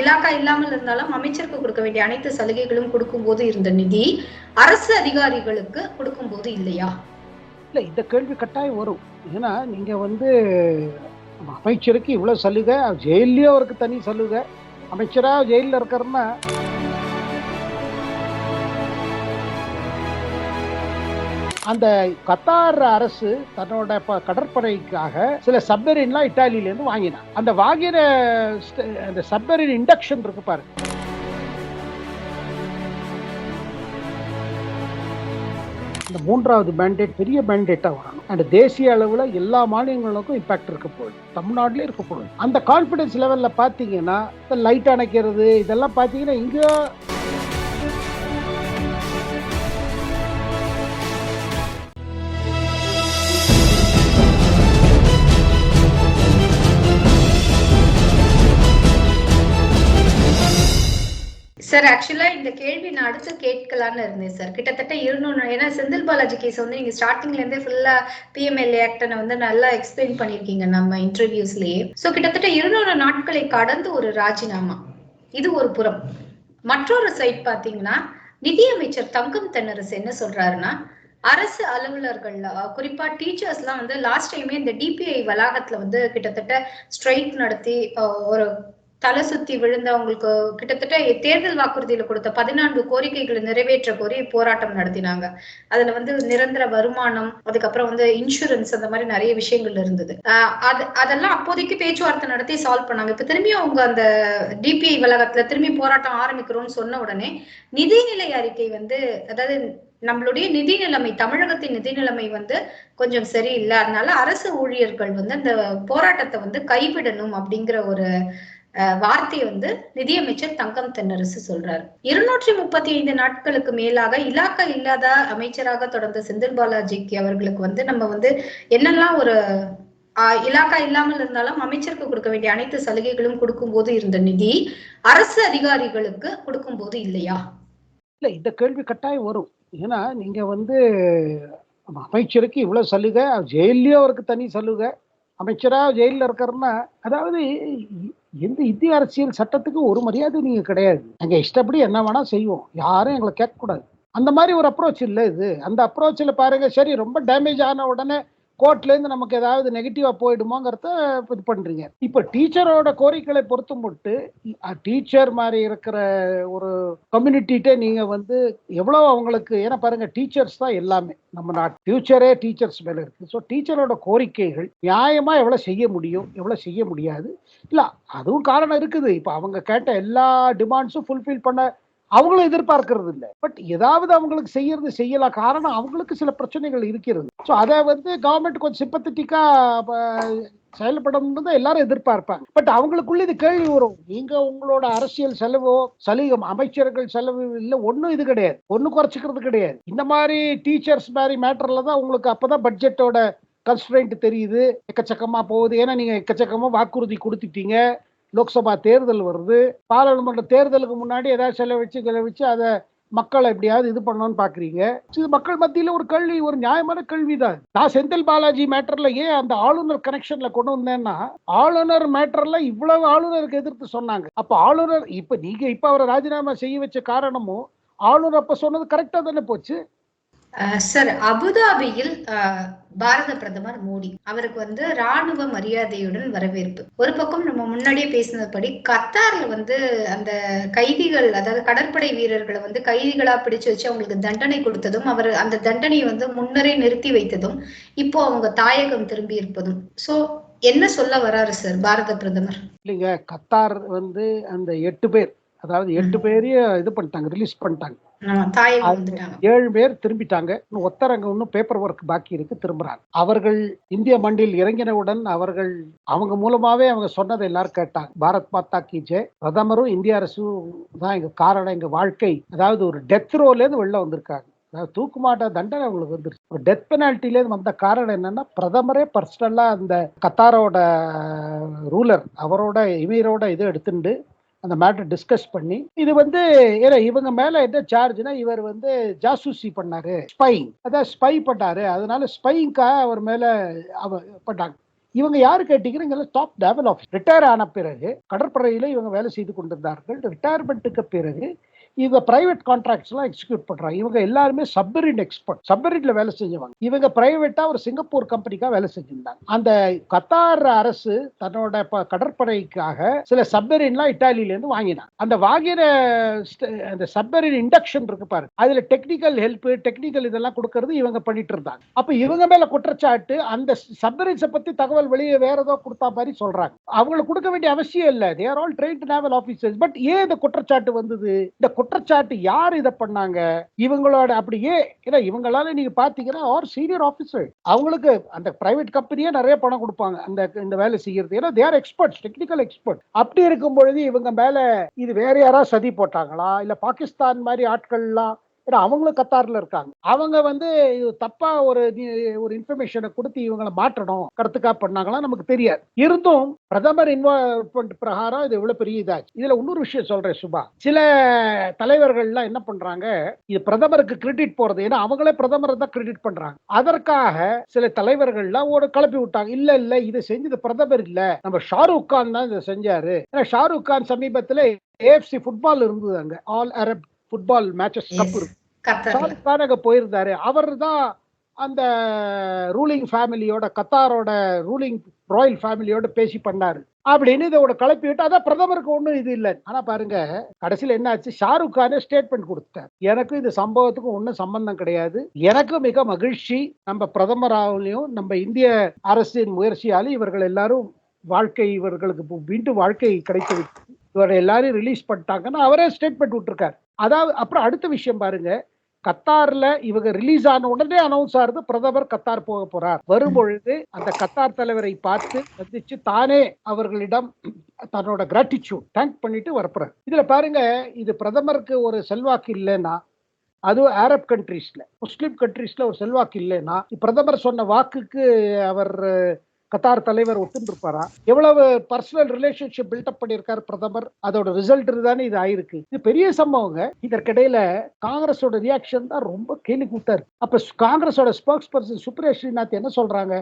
இலாக்கா இல்லாமல் இருந்தாலும் அமைச்சருக்கு கொடுக்க வேண்டிய அனைத்து சலுகைகளும் கொடுக்கும் போது இருந்த நிதி அரசு அதிகாரிகளுக்கு கொடுக்கும் போது இல்லையா? இல்லை இந்த கேள்வி கட்டாயம் வரும். ஏன்னா நீங்க வந்து அமைச்சருக்கு இவ்வளவு சலுகை ஜெயிலையும் அவருக்கு தனி சலுகை. அமைச்சரா ஜெயிலில் இருக்கிறன்னா அந்த கத்தார் அரசு தன்னோட ப- கடற்படைக்காக சில சப்மரின்லாம் இட்டாலியிலேருந்து வாங்கினான். அந்த வாங்கின அந்த சப்மரின் இண்டக்ஷன் இருக்கு பாரு. இந்த மூன்றாவது மேண்டேட் பெரிய மேண்டேட்டாக வரணும். அண்ட் தேசிய அளவில் எல்லா மாநிலங்களுக்கும் இம்பாக்ட் இருக்க போகுது. தமிழ்நாட்டிலே இருக்க போகுது. அந்த கான்ஃபிடன்ஸ் லெவலில் பார்த்தீங்கன்னா இந்த லைட் அணைக்கிறது இதெல்லாம் பார்த்தீங்கன்னா இங்கே சார் ஆக்சுவலா இந்த கேள்வி நான் அடுத்து கேட்கலான்னு இருந்தேன் சார் கிட்டத்தட்ட இருநூறு ஏன்னா செந்தில் பாலாஜி கேஸ் வந்து நீங்க ஸ்டார்டிங்ல இருந்தே ஃபுல்லா பிஎம்எல்ஏ ஆக்டனை வந்து நல்லா எக்ஸ்பிளைன் பண்ணிருக்கீங்க நம்ம இன்டர்வியூஸ்லயே சோ கிட்டத்தட்ட இருநூறு நாட்களை கடந்து ஒரு ராஜினாமா. இது ஒரு புறம். மற்றொரு சைட் பாத்தீங்கன்னா நிதியமைச்சர் தங்கம் தென்னரசு என்ன சொல்றாருன்னா அரசு அலுவலர்கள் குறிப்பா குறிப்பா டீச்சர்ஸ்லாம் வந்து லாஸ்ட் டைமே இந்த டிபிஐ வளாகத்துல வந்து கிட்டத்தட்ட ஸ்ட்ரைக் நடத்தி ஒரு தலை சுத்தி விழுந்தவங்களுக்கு கிட்டத்தட்ட தேர்தல் வாக்குறுதியில கொடுத்த பதினான்கு கோரிக்கைகளை நிறைவேற்ற கோரி போராட்டம் நடத்தினாங்க. அதுல வந்து நிரந்தர வருமானம் அதுக்கப்புறம் வந்து இன்சூரன்ஸ் அந்த மாதிரி நிறைய விஷயங்கள் இருந்தது. ஆஹ் அது அதெல்லாம் அப்போதைக்கு பேச்சுவார்த்தை நடத்தி சால்வ் பண்ணாங்க. இப்ப திரும்பியும் அவங்க அந்த டிபிஐ வளாகத்துல திரும்பி போராட்டம் ஆரம்பிக்கிறோம்னு சொன்ன உடனே நிதிநிலை அறிக்கை வந்து அதாவது நம்மளுடைய நிதி நிலைமை தமிழகத்தின் நிதி நிலைமை வந்து கொஞ்சம் சரியில்லை. அதனால அரசு ஊழியர்கள் வந்து அந்த போராட்டத்தை வந்து கைவிடணும் அப்படிங்கிற ஒரு வார்த்தையை வந்து நிதியமைச்சர் தங்கம் தென்னரசு சொல்றாரு. இருநூற்றி முப்பத்தி ஐந்து நாட்களுக்கு மேலாக இலாக்கா இல்லாத அமைச்சராக தொடர்ந்த செந்தில் பாலாஜிக்கு அவர்களுக்கு வந்து நம்ம வந்து என்னெல்லாம் ஒரு இலாக்கா இல்லாமல் இருந்தாலும் அமைச்சருக்கு கொடுக்க வேண்டிய அனைத்து சலுகைகளும் கொடுக்கும் போது இருந்த நிதி அரசு அதிகாரிகளுக்கு கொடுக்கும் போது இல்லையா? இல்லை இந்த கேள்வி கட்டாயம் வரும். ஏன்னா நீங்க வந்து அமைச்சருக்கு இவ்வளவு சலுகை ஜெயிலையும் அவருக்கு தனி சலுகை அமைச்சரா ஜெயிலில் இருக்கிறன்னா அதாவது எந்த இந்திய அரசியல் சட்டத்துக்கு ஒரு மரியாதை நீங்க கிடையாது. எங்க இஷ்டப்படி என்ன வேணா செய்வோம். யாரும் எங்களை கேட்கக்கூடாது. அந்த மாதிரி ஒரு அப்ரோச் இல்லை இது. அந்த அப்ரோச்சில் பாருங்க சரி ரொம்ப டேமேஜ் ஆன உடனே கோர்ட்லேருந்து நமக்கு ஏதாவது நெகட்டிவாக போயிடுமோங்கிறத இது பண்ணுறீங்க இப்போ டீச்சரோட கோரிக்கைகளை பொறுத்து மட்டும் டீச்சர் மாதிரி இருக்கிற ஒரு கம்யூனிட்டிகிட்டே நீங்கள் வந்து எவ்வளோ அவங்களுக்கு ஏன்னா பாருங்க டீச்சர்ஸ் தான் எல்லாமே. நம்ம நாட் ஃபியூச்சரே டீச்சர்ஸ் மேலே இருக்குது ஸோ டீச்சரோட கோரிக்கைகள் நியாயமாக எவ்வளோ செய்ய முடியும் எவ்வளோ செய்ய முடியாது. இல்லை அதுவும் காரணம் இருக்குது. இப்போ அவங்க கேட்ட எல்லா டிமாண்ட்ஸும் ஃபுல்ஃபில் பண்ண அவங்களும் எதிர்பார்க்கறது இல்லை. பட் ஏதாவது அவங்களுக்கு செய்யறது செய்யலாம். காரணம் அவங்களுக்கு சில பிரச்சனைகள் இருக்கிறது. ஸோ அதை வந்து கவர்மெண்ட் கொஞ்சம் சிம்பத்தட்டிக்கா செயல்படணும்னு தான் எல்லாரும் எதிர்பார்ப்பாங்க. பட் அவங்களுக்குள்ள இது கேள்வி வரும். நீங்க உங்களோட அரசியல் செலவோ சலுகம் அமைச்சர்கள் செலவு இல்லை ஒன்றும் இது கிடையாது. ஒன்றும் குறைச்சிக்கிறது கிடையாது. இந்த மாதிரி டீச்சர்ஸ் மாதிரி மேட்டர்ல தான் உங்களுக்கு அப்பதான் பட்ஜெட்டோட கன்ஸ்டன்ட் தெரியுது. எக்கச்சக்கமா போகுது. ஏன்னா நீங்க எக்கச்சக்கமா வாக்குறுதி கொடுத்துட்டீங்க. லோக்சபா தேர்தல் வருது. பாராளுமன்ற தேர்தலுக்கு முன்னாடி ஏதாவது செலவழிச்சு செலவழிச்சு அதை மக்களை எப்படியாவது இது பண்ணணும்னு பாக்குறீங்க. இது மக்கள் மத்தியில ஒரு கேள்வி ஒரு நியாயமான கேள்விதான். நான் செந்தில் பாலாஜி மேட்டர்ல ஏன் அந்த ஆளுநர் கனெக்ஷன்ல கொண்டு வந்தேன்னா ஆளுநர் மேட்டர்ல இவ்வளவு ஆளுநருக்கு எதிர்த்து சொன்னாங்க. அப்ப ஆளுநர் இப்ப நீங்க இப்ப அவரை ராஜினாமா செய்ய வச்ச காரணமும் ஆளுநர் அப்ப சொன்னது கரெக்டா தானே போச்சு? சார் அபுதாபியில் பாரத பிரதமர் மோடி. அவருக்கு வந்து ராணுவ மரியாதையுடன் வரவேற்பு. ஒரு பக்கம் நம்ம முன்னாடியே பேசினபடி கத்தார்ல வந்து அந்த கைதிகள் அதாவது கடற்படை வீரர்களை வந்து கைதிகளா பிடிச்சு வச்சு அவங்களுக்கு தண்டனை கொடுத்ததும் அவர் அந்த தண்டனையை வந்து முன்னரே நிறுத்தி வைத்ததும் இப்போ அவங்க தாயகம் திரும்பி இருப்பதும். சோ என்ன சொல்ல வராரு சார் பாரத பிரதமர்? இல்லைங்க கத்தார் வந்து அந்த எட்டு பேர் அதாவது எட்டு பேரையும் இது பண்ணிட்டாங்க ரிலீஸ் பண்ணிட்டாங்க. ஏழு பேர் திரும்பிட்டாங்க. இன்னும் ஒத்தரங்க இன்னும் பேப்பர் ஒர்க் பாக்கி இருக்கு திரும்புறாங்க. அவர்கள் இந்திய மண்டில் இறங்கினவுடன் அவர்கள் அவங்க மூலமாவே அவங்க சொன்னதை எல்லாரும் கேட்டாங்க. பாரத் மாதா கி ஜெய். பிரதமரும் இந்திய அரசும் தான் எங்க காரணம். எங்க வாழ்க்கை அதாவது ஒரு டெத் ரோலேருந்து வெளில வந்திருக்காங்க. அதாவது தூக்குமாட்ட தண்டனை அவங்களுக்கு வந்துருச்சு. ஒரு டெத் பெனால்ட்டிலேருந்து வந்த காரணம் என்னன்னா பிரதமரே பர்சனலா அந்த கத்தாரோட ரூலர் அவரோட இவரோட இதை எடுத்துட்டு அந்த மேட்டர் டிஸ்கஸ் பண்ணி இது வந்து ஏன்னா இவங்க மேல என்ன சார்ஜ்னா இவர் வந்து ஜாசூசி பண்ணாரு. ஸ்பை அதான் ஸ்பை பண்ணாரு. அதனால ஸ்பைங்காக அவர் மேல அவர் பண்ணாங்க. இவங்க யாரு கேட்டீங்கன்னா டாப் லெவல் ஆஃப் ரிட்டையர் ஆன பிறகு கடற்படையில இவங்க வேலை செய்து கொண்டிருந்தார்கள். ரிட்டையர்மெண்ட்டுக்கு பிறகு இவங்க பிரைவேட் கான்ட்ராக்ட்ஸ் எல்லாம் எக்ஸிக்யூட் பண்றாங்க. இவங்க எல்லாருமே சப்மரின் எக்ஸ்பர்ட் சப்மரின்ல வேலை செஞ்சவங்க இவங்க பிரைவேட்டா ஒரு சிங்கப்பூர் கம்பெனிக்கா வேலை செஞ்சிருந்தாங்க. அந்த கத்தார் அரசு தன்னோட ப- கடற்படைக்காக சில சப்மரின்லாம் இட்டாலியில இருந்து வாங்கினாங்க. அந்த வாங்கின அந்த சப்மரின் இண்டக்ஷன் இருக்கு பாருங்க அதுல டெக்னிக்கல் ஹெல்ப் டெக்னிக்கல் இதெல்லாம் கொடுக்கறது இவங்க பண்ணிட்டு இருந்தாங்க. அப்ப இவங்க மேல குற்றச்சாட்டு அந்த சப்மரின்ஸை பத்தி தகவல் வெளியே வேற ஏதோ கொடுத்தா மாதிரி சொல்றாங்க. அவங்களுக்கு கொடுக்க வேண்டிய அவசியம் இல்லை. They all train naval officers but ஏன் இந்த குற்றச்சாட்டு வந்தது? இந்த குற்றச்சாட்டு யார் இதை பண்ணாங்க? இவங்களோட அப்படியே ஏன்னா இவங்களால நீங்க பாத்தீங்கன்னா ஆர் சீனியர் ஆபீசர் அவங்களுக்கு அந்த பிரைவேட் கம்பெனியே நிறைய பணம் கொடுப்பாங்க அந்த இந்த வேலை செய்யறது. ஏன்னா தேர் எக்ஸ்பர்ட்ஸ் டெக்னிக்கல் எக்ஸ்பர்ட் அப்படி இருக்கும் பொழுது இவங்க மேல இது வேற யாராவது சதி போட்டாங்களா? இல்ல பாகிஸ்தான் மாதிரி ஆட்கள்லாம் ஏன்னா அவங்களும் கத்தார்ல இருக்காங்க. அவங்க வந்து இது தப்பா ஒரு ஒரு இன்ஃபர்மேஷனை கொடுத்து இவங்களை மாற்றணும் கருத்துக்கா பண்ணாங்களா நமக்கு தெரியாது. இருந்தும் பிரதமர் இன்வால்வ்மெண்ட் பிரகாரம் இது இவ்வளவு பெரிய இதாச்சு. இதுல இன்னொரு விஷயம் சொல்றேன் சுபா. சில தலைவர்கள்லாம் என்ன பண்றாங்க இது பிரதமருக்கு கிரெடிட் போறது. ஏன்னா அவங்களே பிரதமரை தான் கிரெடிட் பண்றாங்க. அதற்காக சில தலைவர்கள்லாம் ஒரு கிளப்பி விட்டாங்க. இல்ல இல்ல இதை செஞ்சது பிரதமர் இல்ல. நம்ம ஷாருக் கான் தான் இதை செஞ்சாரு. ஏன்னா ஷாருக் கான் சமீபத்துல ஏஎஃப்சி ஃபுட்பால் இருந்தது அங்க. All Arab football matches cup இருக்கு. ஷாருக் கான் அங்க போயிருந்தாரு. அவர் தான் அந்த ரூலிங் ஃபேமிலியோட கத்தாரோட ரூலிங் ராயல் ஃபேமிலியோட பேசி பண்ணாரு. அப்படின்னு இதோட கலப்பி விட்டு அதான் பிரதமருக்கு ஒன்றும் இது இல்லை. ஆனா பாருங்க கடைசியில என்ன ஆச்சு ஷாருக் கானே ஸ்டேட்மெண்ட் கொடுத்தார். எனக்கு இந்த சம்பவத்துக்கும் ஒன்றும் சம்பந்தம் கிடையாது. எனக்கு மிக மகிழ்ச்சி. நம்ம பிரதமராலையும் நம்ம இந்திய அரசின் முயற்சியாலும் இவர்கள் எல்லாரும் வாழ்க்கை இவர்களுக்கு மீண்டும் வாழ்க்கை கிடைத்து இவர் இவரை ரிலீஸ் பண்ணிட்டாங்கன்னு அவரே ஸ்டேட்மெண்ட் விட்டுருக்காரு. அதாவது அப்புறம் அடுத்த விஷயம் பாருங்க. கத்தார்ல இவங்க ரிலீஸ் ஆன உடனே அனௌன்ஸ் ஆகுது பிரதமர் கத்தார் போக போறார். வரும் பொழுது அந்த கத்தார் தலைவரை பார்த்து சந்திச்சு தானே அவர்களிடம் தன்னோட கிராட்டிடியூட் தேங்க் பண்ணிட்டு வரப்புறாரு. இதுல பாருங்க இது பிரதமருக்கு ஒரு செல்வாக்கு இல்லைன்னா அதுவும் அரப் கண்ட்ரீஸ்ல முஸ்லீம் கண்ட்ரீஸ்ல ஒரு செல்வாக்கு இல்லைன்னா பிரதமர் சொன்ன வாக்குக்கு அவர் கத்தார் தலைவர் ஒத்துருப்பாரா எவ்வளவு பர்சனல் ரிலேஷன்ஷிப் பில்டப் பண்ணியிருக்காரு பிரதமர்? அதோட ரிசல்ட் தானே இது ஆயிருக்கு. இது பெரிய சம்பவங்க. இதற்கிடையில காங்கிரஸோட ரியாக்ஷன் தான் ரொம்ப கேலி கூட்டாரு அப்ப காங்கிரஸோட ஸ்போக்ஸ் பர்சன் சுப்ரியா ஸ்ரீநாத் என்ன சொல்றாங்க?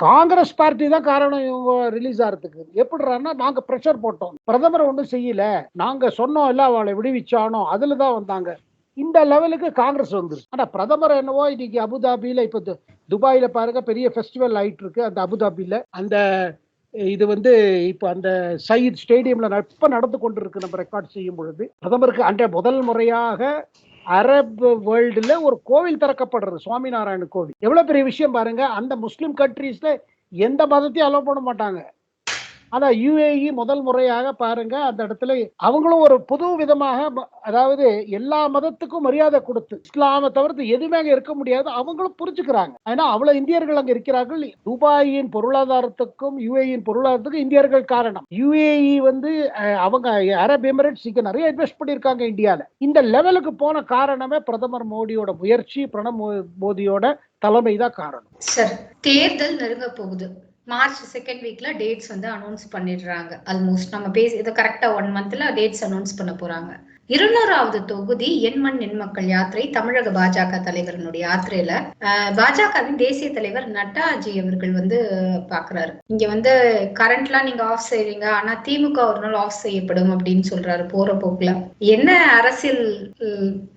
காங்கிரஸ் பார்ட்டி தான் காரணம் இவங்க ரிலீஸ் ஆகிறதுக்கு எப்படிறான்னா நாங்க ப்ரெஷர் போட்டோம். பிரதமர் ஒன்றும் செய்யல. நாங்க சொன்னோம் இல்ல அவளை விடுவிச்சானோ அதுல தான் வந்தாங்க. இந்த லெவலுக்கு காங்கிரஸ் வந்துருச்சு. ஆனா பிரதமர் என்னவோ இன்னைக்கு அபுதாபியில இப்ப து- துபாயில பாருங்க பெரிய ஃபெஸ்டிவல் ஆயிட்டு இருக்கு அந்த அபுதாபியில அந்த இது வந்து இப்போ அந்த சயீத் ஸ்டேடியம்ல ந- இப்ப நடந்து கொண்டிருக்கு நம்ம ரெக்கார்ட் செய்யும் பொழுது. பிரதமருக்கு அன்றைய முதல் முறையாக அரப் வேர்ல்டுல ஒரு கோவில் திறக்கப்படுறது சுவாமிநாராயண கோவில். எவ்வளவு பெரிய விஷயம் பாருங்க அந்த முஸ்லிம் கண்ட்ரீஸ்ல எந்த மதத்தையும் அலோவ் பண்ண மாட்டாங்க. ஆனா யுஏஇ முதல் முறையாக பாருங்க அந்த இடத்துல அவங்களும் ஒரு புது விதமாக அதாவது எல்லா மதத்துக்கும் மரியாதை கொடுத்து இஸ்லாமை தவிர்த்து எதுவுமே அங்க இருக்க முடியாது அவங்களும் புரிஞ்சுக்கிறாங்க. ஏன்னா அவ்வளவு இந்தியர்கள் அங்க இருக்கிறார்கள். துபாயின் பொருளாதாரத்துக்கும் யுஏஇன் பொருளாதாரத்துக்கும் இந்தியர்கள் காரணம். யுஏஇ வந்து அவங்க அரப் எமிரேட்ஸ் இங்க நிறைய இன்வெஸ்ட் பண்ணியிருக்காங்க இந்தியால. இந்த லெவலுக்கு போன காரணமே பிரதமர் மோடியோட முயற்சி பிரணப் மோடியோட தலைமை தான் காரணம். சார் தேர்தல் நெருங்க போகுது. மார்ச் செகண்ட் வீக்ல டேட்ஸ் வந்து அனௌன்ஸ் பண்ணிடுறாங்க. ஆல்மோஸ்ட் நம்ம பேசி இதை கரெக்டா ஒன் மந்த்ல டேட்ஸ் அனௌன்ஸ் பண்ண போறாங்க. இருநூறாவது தொகுதி எண்மண் எண்மக்கள் யாத்திரை தமிழக பாஜக தலைவரனுடைய யாத்திரையில பாஜகவின் தேசிய தலைவர் நட்டாஜி அவர்கள் வந்து பாக்குறாரு. இங்க வந்து கரண்ட்லாம் நீங்க ஆஃப் செய்றீங்க ஆனா திமுக ஒரு நாள் ஆஃப் செய்யப்படும் அப்படின்னு சொல்றாரு போற போக்குல. என்ன அரசியல்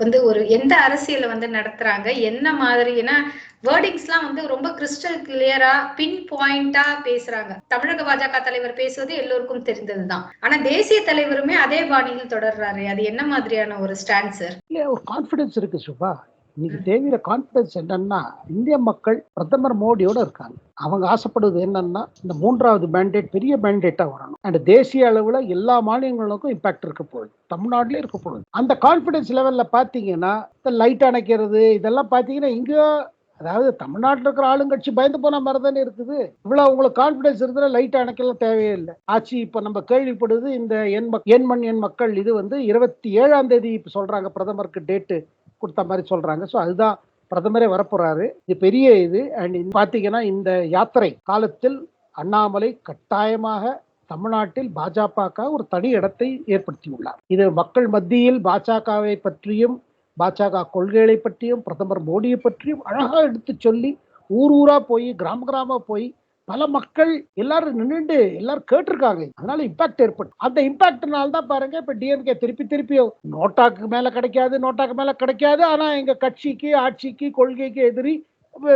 வந்து ஒரு எந்த அரசியலை வந்து நடத்துறாங்க என்ன மாதிரி ஏன்னா வேர்டிங்ஸ்லாம் வந்து ரொம்ப கிறிஸ்டல் கிளியரா பின் பாயிண்டா பேசுறாங்க. தமிழக பாஜக தலைவர் பேசுவது எல்லோருக்கும் தெரிந்ததுதான். ஆனா தேசிய தலைவருமே அதே பாணியில் தொடர்றாரு. அது என்ன மாதிரியான ஒரு ஸ்டாண்ட் சார் ஒரு கான்பிடன்ஸ் இருக்கு சுபா. இன்னைக்கு தேவையான கான்பிடன்ஸ் என்னன்னா இந்திய மக்கள் பிரதமர் மோடியோட இருக்காங்க. அவங்க ஆசைப்படுவது என்னன்னா இந்த மூன்றாவது மேண்டேட் பெரிய மேண்டேட்டா வரணும். அண்ட் தேசிய அளவுல எல்லா மாநிலங்களுக்கும் இம்பாக்ட் இருக்க போகுது. தமிழ்நாட்டிலே இருக்க போகுது. அந்த கான்பிடன்ஸ் லெவல்ல பாத்தீங்கன்னா இந்த லைட் அணைக்கிறது இதெல்லாம் பாத்தீங்கன்னா இங்க அதாவது தமிழ்நாட்டில் இருக்கிற ஆளுங்கட்சி பயந்து போன மாதிரி தானே இருக்குது. இவ்வளவு உங்களுக்கு கான்பிடன்ஸ் இருந்தா லைட் அணைக்கலாம் தேவையே இல்லை ஆட்சி இப்ப நம்ம கேள்விப்படுது இந்த எண் மக்- எண் மண் எண் மக்கள் இது வந்து இருபத்தி ஏழாம் தேதி இப்ப சொல்றாங்க பிரதமருக்கு டேட்டு கொடுத்த மாதிரி சொல்றாங்க. ஸோ அதுதான் பிரதமரே வரப்போறாரு. இது பெரிய இது. அண்ட் பாத்தீங்கன்னா இந்த யாத்திரை காலத்தில் அண்ணாமலை கட்டாயமாக தமிழ்நாட்டில் பாஜக ஒரு தனி இடத்தை ஏற்படுத்தியுள்ளார். இது மக்கள் மத்தியில் பாஜகவை பற்றியும் பாஜக கொள்கைகளை பற்றியும் பிரதமர் மோடியை பற்றியும் அழகாக எடுத்து சொல்லி ஊர் ஊரா போய் கிராம கிராம போய் பல மக்கள் எல்லாரும் நின்றுட்டு எல்லாரும் கேட்டிருக்காங்க. அதனால இம்பாக்ட் ஏற்படும் அந்த இம்பாக்ட்னால தான் பாருங்க இப்ப டிஎம்கே திருப்பி திருப்பி நோட்டாக்கு மேல கிடைக்காது நோட்டாக்கு மேல கிடைக்காது. ஆனா எங்க கட்சிக்கு ஆட்சிக்கு கொள்கைக்கு எதிரி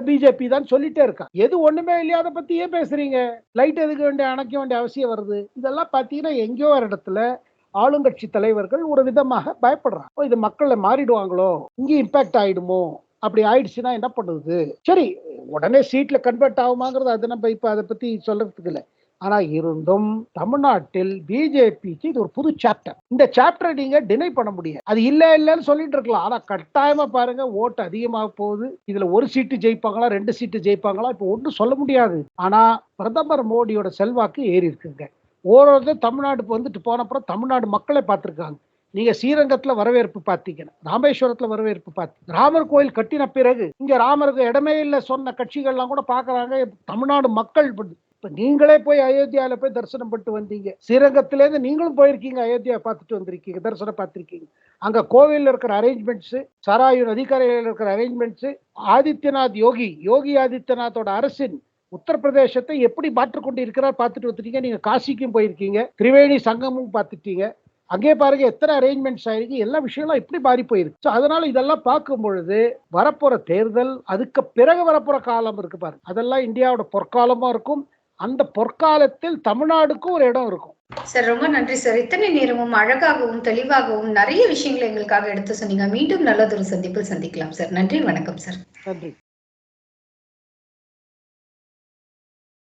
பிஜேபி தான் சொல்லிட்டே இருக்கா. எது ஒண்ணுமே இல்லையாத அதை பத்தி ஏன் பேசுறீங்க. லைட் எதுக்க வேண்டிய அணைக்க வேண்டிய அவசியம் வருது. இதெல்லாம் பாத்தீங்கன்னா எங்கேயோ ஒரு இடத்துல ஆளுங்கட்சி தலைவர்கள் ஒரு விதமாக பயப்படுறாங்க. ஓ, இது மக்களை மாறிடுவாங்களோ? இங்கே இம்பாக்ட் ஆயிடுமோ? அப்படி ஆயிடுச்சுன்னா என்ன பண்ணுது சரி உடனே சீட்ல கன்வெர்ட் ஆகுமாங்கிறது அது நம்ம இப்போ அதை பத்தி சொல்றதுக்கு இல்லை. ஆனா இருந்தும் தமிழ்நாட்டில் பிஜேபிக்கு இது ஒரு புது சாப்டர் இந்த சாப்டரை நீங்க டினை பண்ண முடியாது. அது இல்ல இல்லைன்னு சொல்லிட்டு இருக்கலாம். ஆனா கட்டாயமா பாருங்க ஓட்டு அதிகமாக போகுது. இதுல ஒரு சீட்டு ஜெயிப்பாங்களா ரெண்டு சீட்டு ஜெயிப்பாங்களா இப்ப ஒன்றும் சொல்ல முடியாது. ஆனா பிரதமர் மோடியோட செல்வாக்கு ஏறி இருக்குங்க. ஓரளவு தமிழ்நாடு வந்துட்டு போன அப்புறம் தமிழ்நாடு மக்களை பார்த்துருக்காங்க. நீங்க ஸ்ரீரங்கத்துல வரவேற்பு பார்த்தீங்கன்னா ராமேஸ்வரத்துல வரவேற்பு பார்த்து ராமர் கோயில் கட்டின பிறகு இங்க ராமருக்கு இடமே இல்லை சொன்ன கட்சிகள்லாம் கூட பாக்குறாங்க தமிழ்நாடு மக்கள் இப்ப- நீங்களே போய் அயோத்தியால போய் தரிசனம் பண்ணிட்டு வந்தீங்க. ஸ்ரீரங்கத்திலேருந்து நீங்களும் போயிருக்கீங்க அயோத்தியா பார்த்துட்டு வந்திருக்கீங்க தரிசனம் பார்த்திருக்கீங்க. அங்க கோவிலில் இருக்கிற அரேஞ்ச்மெண்ட்ஸ் சராயு நதிக்கரையில் இருக்கிற அரேஞ்ச்மெண்ட்ஸ் ஆதித்யநாத் யோகி யோகி ஆதித்யநாத்தோட அரசின் உத்தரப்பிரதேசத்தை எப்படி மாற்றிக்கொண்டு இருக்கிறார் பார்த்துட்டு வந்துட்டீங்க. நீங்க காசிக்கும் போயிருக்கீங்க திரிவேணி சங்கமும் பார்த்துட்டீங்க. அங்கே பாருங்க எத்தனை அரேஞ்ச்மெண்ட்ஸ் ஆயிருக்கு எல்லா விஷயம்லாம் எப்படி மாறி போயிருக்கு. ஸோ அதனால இதெல்லாம் பார்க்கும் பொழுது வரப்போற தேர்தல் அதுக்கு பிறகு வரப்போற காலம் இருக்கு பாருங்க. அதெல்லாம் இந்தியாவோட பொற்காலமா இருக்கும். அந்த பொற்காலத்தில் தமிழ்நாடுக்கும் ஒரு இடம் இருக்கும். சார் ரொம்ப நன்றி சார். இத்தனை நேரமும் அழகாகவும் தெளிவாகவும் நிறைய விஷயங்களை எங்களுக்காக எடுத்து சொன்னீங்க. மீண்டும் நல்லதொரு சந்திப்பில் சந்திக்கலாம் சார். நன்றி வணக்கம் சார். நன்றி.